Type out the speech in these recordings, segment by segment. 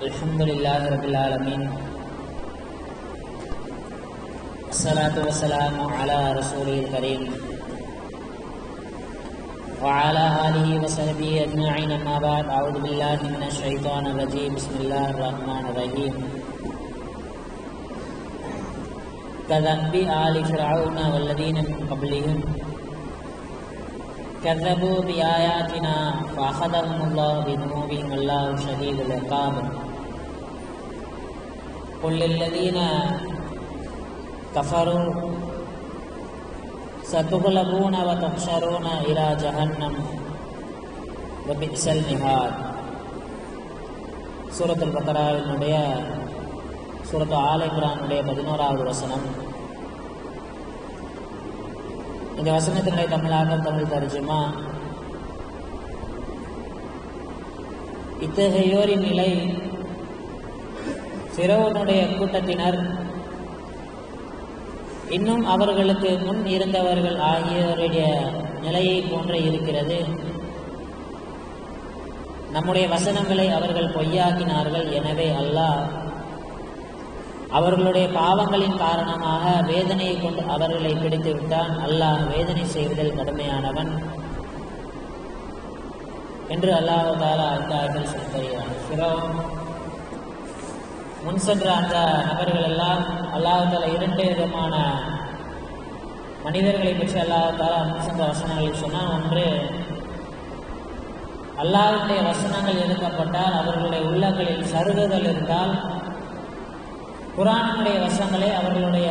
الحمد لله رب العالمين. الصلاة والسلام على رسوله الكريم. وعلى آله وصحبه أجمعين، أما بعد، أعوذ بالله من الشيطان الرجيم. بسم الله الرحمن الرحيم. كذنب آل فرعون والذين من قبلهم. كذبوا بآياتنا فأخذهم الله بذنوبهم. والله شديد العقاب. قل للذين كفروا ستغلبون وتحشرون إلى جهنم وبئس المهاد சூரத்துல் பக்கராவினுடைய சூரத்து ஆலை குரானுடைய பதினோராவது வசனம் இந்த வசனத்தினுடைய தமிழாக்கம் தமிழ் தர்ஜுமா இத்தகையோரின் நிலை பிறவனுடைய கூட்டத்தினர். இன்னும் அவர்களுக்கு முன் இருந்தவர்கள் ஆகியோருடைய நிலையை போன்ற இருக்கிறது. நம்முடைய வசனங்களை அவர்கள் பொய்யாக்கினார்கள் எனவே அல்லாஹ் அவர்களுடைய பாவங்களின் காரணமாக வேதனையை கொண்டு அவர்களை பிடித்து விட்டான். அல்லாஹ் வேதனை செய்வதில் கடுமையானவன் என்று அல்லாஹால அந்த ஆய்வில் சொல்லி முன் சென்ற அந்த நபர்கள் எல்லாம் அல்லாஹால இரண்டு விதமான மனிதர்களை பற்றி அல்லாஹால முன் சென்ற வசனங்களில் சொன்னால் ஒன்று அல்லாஹுடைய வசனங்கள் எடுக்கப்பட்டால் அவர்களுடைய உள்ளங்களில் சருகுதல் இருந்தால் குரானுடைய வசனங்களை அவர்களுடைய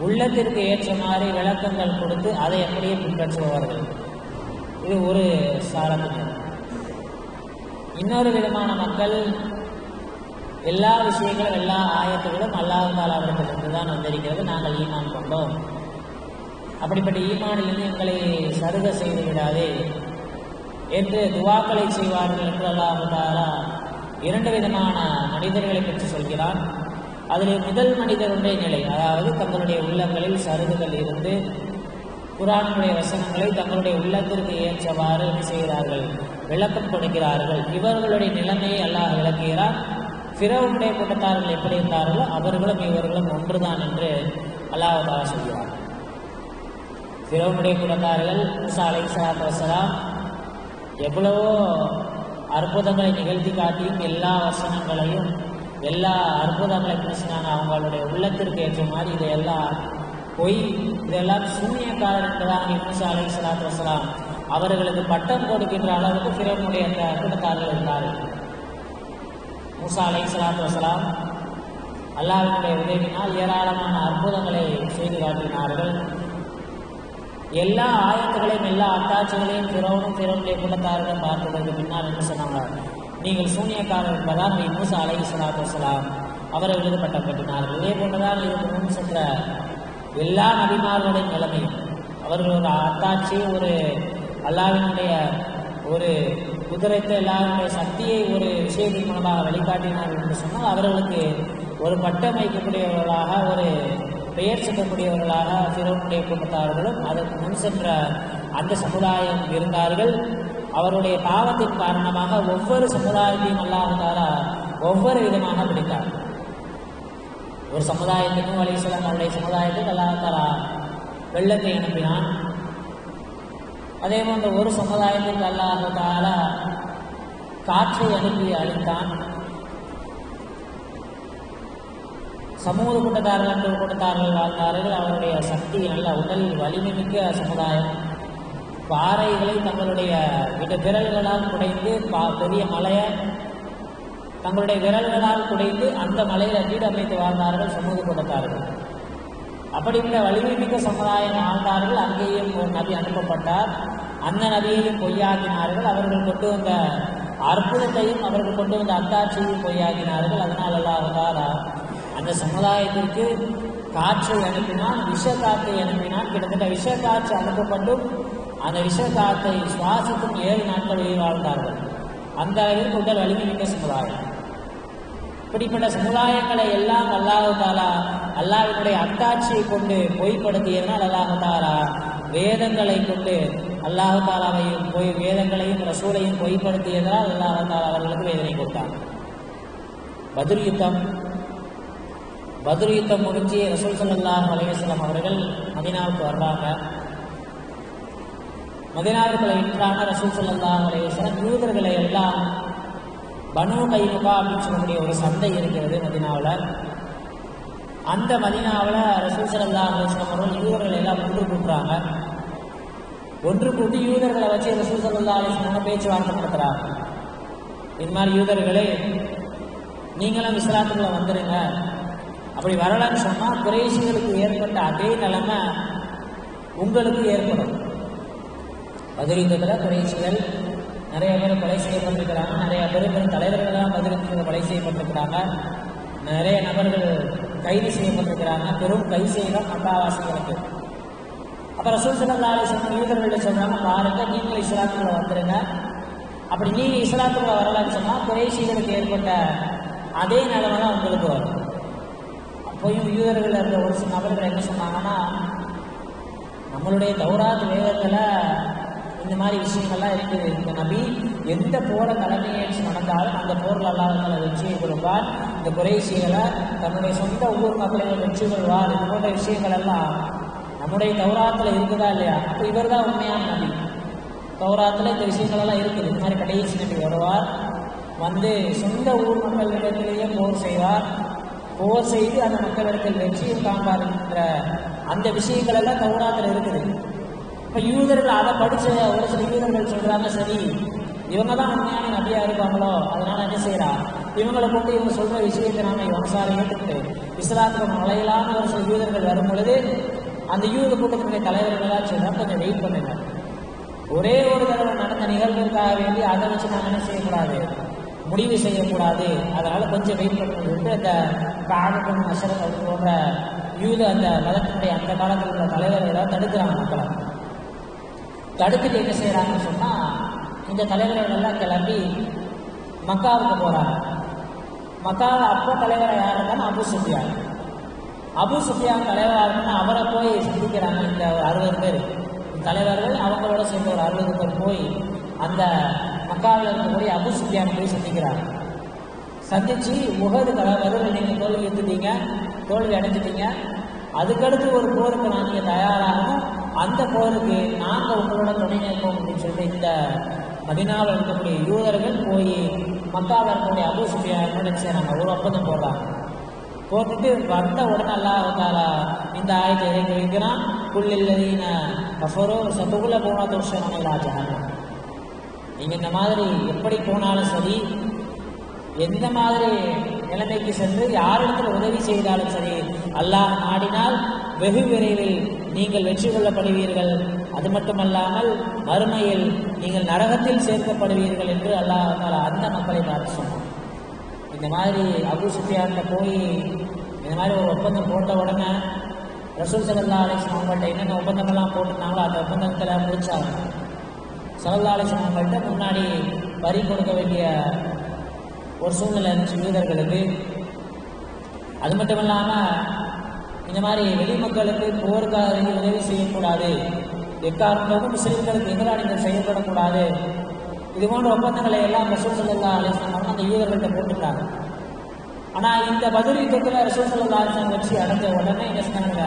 உள்ளத்திற்கு ஏற்ற மாதிரி விளக்கங்கள் கொடுத்து அதை அப்படியே பின்பற்றுபவர்கள். இது ஒரு சாரத்தினர் இன்னொரு விதமான மக்கள் எல்லா விஷயங்களும் எல்லா ஆயத்துகளும் அல்லாஹால் அவர்களுக்கு தான் வந்திருக்கிறது. நாங்கள் ஈமான் கொண்டோம். அப்படிப்பட்ட ஈமானிலிருந்து எங்களை சருக செய்து விடாதே என்று துவாக்களை செய்வார்கள் என்று அல்லாஹாலா இரண்டு விதமான மனிதர்களை பற்றி சொல்கிறான். அதில் முதல் மனிதருடைய நிலை. அதாவது தங்களுடைய உள்ளங்களில் சருகுகள் இருந்து குரானுடைய வசனங்களை தங்களுடைய உள்ளத்திற்கு ஏற்றவாறு செய்கிறார்கள் விளக்கம் கொடுக்கிறார்கள். இவர்களுடைய நிலைமையை அல்லாஹ் விளக்குகிறார் பிறவனுடைய கூட்டத்தார்கள் எப்படி இருந்தார்களோ அவர்களும் இவர்களும் ஒன்றுதான் என்று அல்லாஹாலா சொல்கிறார் பிறவனுடைய கூட்டத்தார்கள் சாலை அலை வசலாம் எவ்வளவோ அற்புதங்களை நிகழ்த்தி காட்டியும் எல்லா வசனங்களையும் எல்லா அற்புதங்களை பேசினாங்க. அவங்களுடைய உள்ளத்திற்கு ஏற்ற மாதிரி இதையெல்லாம் பொய் இதெல்லாம் சூன்யக்காரர் என்பதாக மூசா அலை சலாத்து வசலாம் அவர்களுக்கு பட்டம் கொடுக்கின்ற அளவுக்கு பிறனுடைய அந்த கூட்டத்தார்கள் இருந்தார்கள். மூசா அலை சலாத்து வசலாம் அல்லாவினுடைய உதவினால் ஏராளமான அற்புதங்களை செய்து காட்டினார்கள். எல்லா ஆயத்துகளையும் எல்லா அத்தாட்சிகளையும் திறவனும் பிறனுடைய கூட்டத்தாரிடம் பார்த்ததற்கு பின்னால் என்ன சொன்னாங்க? நீங்கள் சூனியக்காரர் என்பதால் நீ மூசா அலை சலாத்து வசலாம் அவர்கள் பட்டம் கட்டினார்கள். இதே போன்றுதான் இதற்கு முன் சென்ற எல்லா நபிமார்களுடைய நிலைமையும். அவர்கள் ஒரு அத்தாட்சி ஒரு அல்லாவினுடைய ஒரு குதிரைத்த எல்லாருடைய சக்தியை ஒரு விஷயத்தின் மூலமாக வழிகாட்டினார்கள் என்று சொன்னால் அவர்களுக்கு ஒரு பட்டம் வைக்கக்கூடியவர்களாக ஒரு பெயர் சொல்லக்கூடியவர்களாக சிறுவனுடைய குடும்பத்தார்களும் அதற்கு முன் சென்ற அந்த சமுதாயம் இருந்தார்கள். அவருடைய பாவத்தின் காரணமாக ஒவ்வொரு சமுதாயத்தையும் அல்லாஹாலா ஒவ்வொரு விதமாக பிடித்தார். ஒரு சமுதாயத்திற்கும் அலிசலாம் அவருடைய சமுதாயத்துக்கு அல்லாஹாலா வெள்ளத்தை அனுப்பினான். அதே போன்ற ஒரு சமுதாயத்துக்கு அல்லாஹாலா காற்றை அனுப்பி அளித்தான். சமூக கூட்டத்தார்கள் என்று கூட்டத்தார்கள் வாழ்ந்தார்கள். அவருடைய சக்தி நல்ல உடல் வலிமை மிக்க சமுதாயம். பாறைகளை தங்களுடைய விட விரல்களால் குடைந்து பா பெரிய மலையை தங்களுடைய விரல்களால் குடைந்து அந்த மலையில் வீடு அமைத்து வாழ்ந்தார்கள் சமூக கூட்டத்தார்கள். அப்படி வலிமை மிக்க சமுதாயம் ஆழ்ந்தார்கள் அங்கேயும் ஒரு நபி அனுப்பப்பட்டார். அந்த நபியையும் பொய்யாக்கினார்கள். அவர்கள் கொண்டு வந்த அற்புதத்தையும் அவர்கள் கொண்டு வந்த அத்தாட்சியையும் பொய்யாக்கினார்கள். அதனால் அல்லாஹாரா அந்த சமுதாயத்திற்கு காற்றை அனுப்பினான் விஷ காற்றை அனுப்பினான். கிட்டத்தட்ட விஷ காற்று அனுப்பப்பட்டும் அந்த விஷ காற்றை சுவாசிக்கும் ஏழு நாட்கள் உயிர் வாழ்ந்தார்கள். அந்த அளவிற்கு உடல் வலிமைமிக்க சமுதாயம். இப்படிப்பட்ட சமுதாயங்களை எல்லாம் அல்லாவுதாலா அல்லாவினுடைய அத்தாட்சியை கொண்டு பொய்ப்படுத்தியதனால் அல்லாஹாலா வேதங்களை கொண்டு அல்லாஹு தாலாவையும் பொய் வேதங்களையும் ரசூலையும் பொய்ப்படுத்தியதால் அல்லாஹு தாலா அவர்களுக்கு வேதனை கொடுத்தார் பதில் யுத்தம் பதில் யுத்தம் முடிஞ்சு ரசூல் சல்லாஹ் அலைஹி அவர்கள் மதினாவுக்கு வர்றாங்க. மதினாவுக்குள்ள இன்றான ரசூல் சல்லாஹ் அலைஹி யூதர்களை எல்லாம் பனு கைமுகா அப்படின்னு சொல்லக்கூடிய ஒரு சந்தை இருக்கிறது மதினாவில். அந்த மதினாவில் ரசூல் சல்லா அலைஹி அவர்கள் யூதர்களை எல்லாம் ஒன்று கூட்டுறாங்க. ஒன்று கூட்டி யூதர்களை வச்சு ரசூல் சல்லா அலைஹி பேச்சுவார்த்தை நடத்துகிறாங்க இது மாதிரி யூதர்களே நீங்களும் இஸ்லாத்துக்குள்ள வந்துடுங்க அப்படி வரலன்னு சொன்னால் குறைசிகளுக்கு ஏற்பட்ட அதே நிலைமை உங்களுக்கு ஏற்படும். பதிரித்தத்தில் குறைசிகள் நிறைய பேர் கொலை செய்யப்பட்டிருக்கிறாங்க. நிறைய பேர் பெரும் தான் பதிரித்தத்தில் கொலை செய்யப்பட்டிருக்கிறாங்க. நிறைய நபர்கள் கைது செய்யப்பட்டிருக்கிறாங்க. பெரும் கை செய்யலாம் மக்காவாசிகளுக்கு அப்போ ரசூல் சல்லா அலிஸ்லாம் யூதர்கள்ட்ட சொல்றாங்க வாருங்க நீங்கள் இஸ்லாத்துக்குள்ள வந்துருங்க. அப்படி நீங்க இஸ்லாத்துக்குள்ள வரலன்னு சொன்னா குறைசிகளுக்கு ஏற்பட்ட அதே நிலைமை தான் உங்களுக்கு வரும். அப்போயும் யூதர்கள் இருந்த ஒரு சில நபர்கள் என்ன சொன்னாங்கன்னா நம்மளுடைய தௌராத் வேதத்துல இந்த மாதிரி விஷயங்கள்லாம் இருக்குது. இந்த நபி எந்த போரை தலைமையேற்று நடந்தாலும் அந்த போரில் அல்லாஹால வச்சு கொடுப்பார். இந்த குறைசிகளை தன்னுடைய சொந்த ஊர் மக்களை வெற்றி கொள்வார் இது போன்ற விஷயங்கள் எல்லாம் நம்முடைய தௌராத்துல இருக்குதா இல்லையா? அப்போ இவர் தான் உண்மையான நபி. தௌராத்துல இந்த விஷயங்கள் எல்லாம் இருக்குது. இந்த மாதிரி கடைசி நபி வருவார் வந்து சொந்த ஊர் மக்களிடத்திலேயே போர் செய்வார். போர் செய்து அந்த மக்களிடத்தில் வெற்றியும் காண்பார் என்ற அந்த விஷயங்கள் எல்லாம் தௌராத்துல இருக்குது. இப்போ யூதர்கள் அதை படித்த ஒரு சில யூதர்கள் சொல்கிறாங்க சரி இவங்க தான் உண்மையான நபியாக இருப்பாங்களோ? அதனால என்ன செய்கிறா இவங்களை கொண்டு இவங்க சொல்ற விஷயத்தை நாம மனசார ஏற்றுக்கிட்டு இஸ்லாத்துக்கு மலையிலான ஒரு சில யூதர்கள் வரும் பொழுது அந்த யூத கூட்டத்தினுடைய தலைவர்களாக சொல்றாங்க கொஞ்சம் வெயிட் பண்ணுங்க. ஒரே ஒரு தடவை நடந்த நிகழ்வுக்காக வேண்டி அதை வச்சு நாம என்ன செய்யக்கூடாது? முடிவு செய்யக்கூடாது. அதனால கொஞ்சம் வெயிட் பண்ணுறது அந்த காகக்கும் அசரம் அது போன்ற யூத அந்த மதத்தினுடைய அந்த காலத்தில் உள்ள தலைவர்களை தடுக்கிறாங்க மக்களை. தடுத்துட்டு என்ன செய்யறாங்கன்னு சொன்னா இந்த தலைவர்கள் எல்லாம் கிளம்பி மக்காவுக்கு போறாங்க. மக்கா அப்போ தலைவராக யார் இருந்தாலும் அபு சுஃபியான். அபு சுஃபியான் தலைவராக இருக்குன்னா அவரை போய் சந்திக்கிறாங்க இந்த ஒரு அறுபது பேர். தலைவர்கள் அவங்களோட சேர்ந்து ஒரு அறுபது பேர் போய் அந்த மக்காவில் இருக்கக்கூடிய அபு சுஃபியான் போய் சந்திக்கிறாங்க. சந்திச்சு முகது தலைவர்கள் நீங்கள் தோல்வி எடுத்துட்டீங்க தோல்வி அடைஞ்சிட்டீங்க. அதுக்கடுத்து ஒரு போருக்கு நாங்கள் தயாராகணும். அந்த போருக்கு நாங்கள் உங்களோட துணை நிற்போம் அப்படின்னு சொல்லிட்டு இந்த மதினாவில் இருக்கக்கூடிய யூதர்கள் போய் மக்காவில் இருக்கக்கூடிய அபு சுஃபியானோட நம்ம ஒரு ஒப்பந்தம் போடலாம். போட்டுட்டு வந்த உடனே அல்லா தாலா இந்த ஆயத்தை இறங்கி வைக்கிறான். புள்ளில்லதீன கஃபரோ சபுகுல போனா தோஷம் ஜஹன்னம் நீங்கள் இந்த மாதிரி எப்படி போனாலும் சரி எந்த மாதிரி நிலைமைக்கு சென்று யாரிடத்தில் உதவி செய்தாலும் சரி அல்லாஹ் நாடினால் வெகு விரைவில் நீங்கள் வெற்றி கொள்ளப்படுவீர்கள். அது மட்டுமல்லாமல் மறுமையில் நீங்கள் நரகத்தில் சேர்க்கப்படுவீர்கள் என்று அல்லாஹ் தாலா அந்த மக்களை பார்த்து சொன்னான். இந்த மாதிரி அபு சுஃபியான்ல போய் இந்த மாதிரி ஒரு ஒப்பந்தம் போட்ட உடனே ரசூல் சல்லா அலிஸ்லாம் அவங்கள்ட்ட என்னென்ன ஒப்பந்தங்கள்லாம் போட்டிருந்தாங்களோ அந்த ஒப்பந்தத்தில் முடிச்சாங்க. சல்லா அலிஸ்லாம் அவங்கள்ட்ட முன்னாடி வரி கொடுக்க வேண்டிய ஒரு சூழ்நிலை இருந்துச்சு யூதர்களுக்கு. அது மட்டும் இல்லாமல் இந்த மாதிரி வெளிமக்களுக்கு போருக்காக உதவி செய்யக்கூடாது. எக்காரணத்துக்கும் முஸ்லீம்களுக்கு எதிராக நீங்கள் செயல்படக்கூடாது. இது போன்ற ஒப்பந்தங்களை எல்லாம் ரசூல் சல்லா அலிஸ்லாம் அந்த யூதர்கள்ட்ட போட்டுட்டாங்க. ஆனால் இந்த பதில் யுத்தத்தில் ரசூல் சல்லா அலிஸ்லாம் வச்சு அடைஞ்ச உடனே என்ன சொன்னாங்க?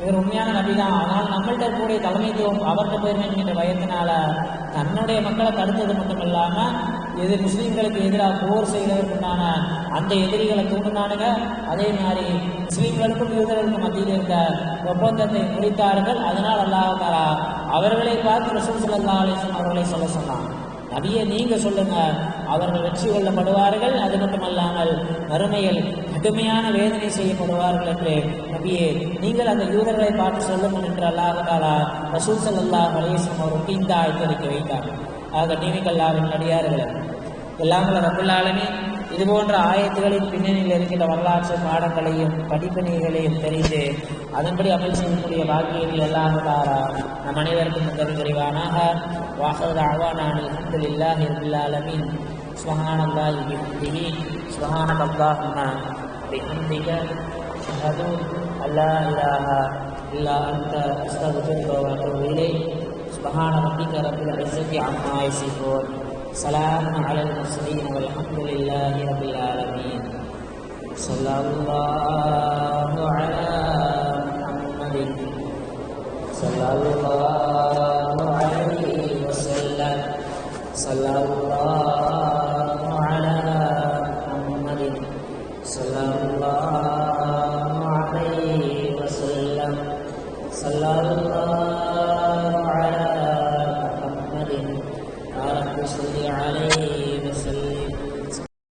இவர் உண்மையான நபி தான். ஆனால் நம்மள்கிட்ட இருக்கக்கூடிய தலைமைத்துவம் அவர்கிட்ட போயிருமே என்கின்ற பயத்தினால தன்னுடைய மக்களை தடுத்தது மட்டும் இல்லாமல் எது முஸ்லீம்களுக்கு எதிராக போர் செய்வதற்குண்டான அந்த எதிரிகளை தூண்டினானுங்க. அதே மாதிரி முஸ்லீம்களுக்கும் யூதர்களுக்கும் மத்தியில் இருந்த ஒப்பந்தத்தை முடித்தார்கள். அதனால் அல்லாஹ் அவர்களை பார்த்து ரசூல் சல்லா அலிஸ்லாம் அவர்களை சொல்ல சொன்னான். நபியை நீங்க சொல்லுங்க. அவர்கள் வெற்றி கொள்ளப்படுவார்கள். அது மட்டுமல்லாமல் வறுமையில் கடுமையான வேதனை செய்யப்படுவார்கள் என்று நபியே நீங்கள் அந்த யூதர்களை பார்த்து சொல்லுங்கள் என்று அல்லாஹாலா ரசூல் சல்லாஹ் அலிஸ்லாம் அவருக்கு இந்த ஆயத்தறிக்கை வைத்தார். ஆக நீமிகல்லாவின் நடிகார்கள் எல்லாமே ரபுல்லாலுமே இது போன்ற ஆயத்துகளின் பின்னணியில் இருக்கின்ற வரலாற்று பாடங்களையும் படிப்பினைகளையும் தெரிந்து அதன்படி அமல் செய்யக்கூடிய பாக்கியங்கள் எல்லாம் தாரா. நம் அனைவருக்கும் தரு தெரிவானாக வாசல் அழ்வானான் நான் ரபில் ஆலமீன். சுபஹான அல்லாஹி பிஹம்திஹி. சுபஹானக அல்லாஹும்ம பிஹம்திக. அஷ்ஹது அல்லா இலாஹா இல்லா அன்த. அஸ்தக்ஃபிருக வ அத்தூபு இலைக். சுபஹான ரப்பிக ரப்பில் இஸ்ஸத்தி அம்மா سلام على المرسلين والحمد لله رب العالمين. صلى الله على محمد. صلى الله عليه وسلم. صلى الله على محمد. صلى الله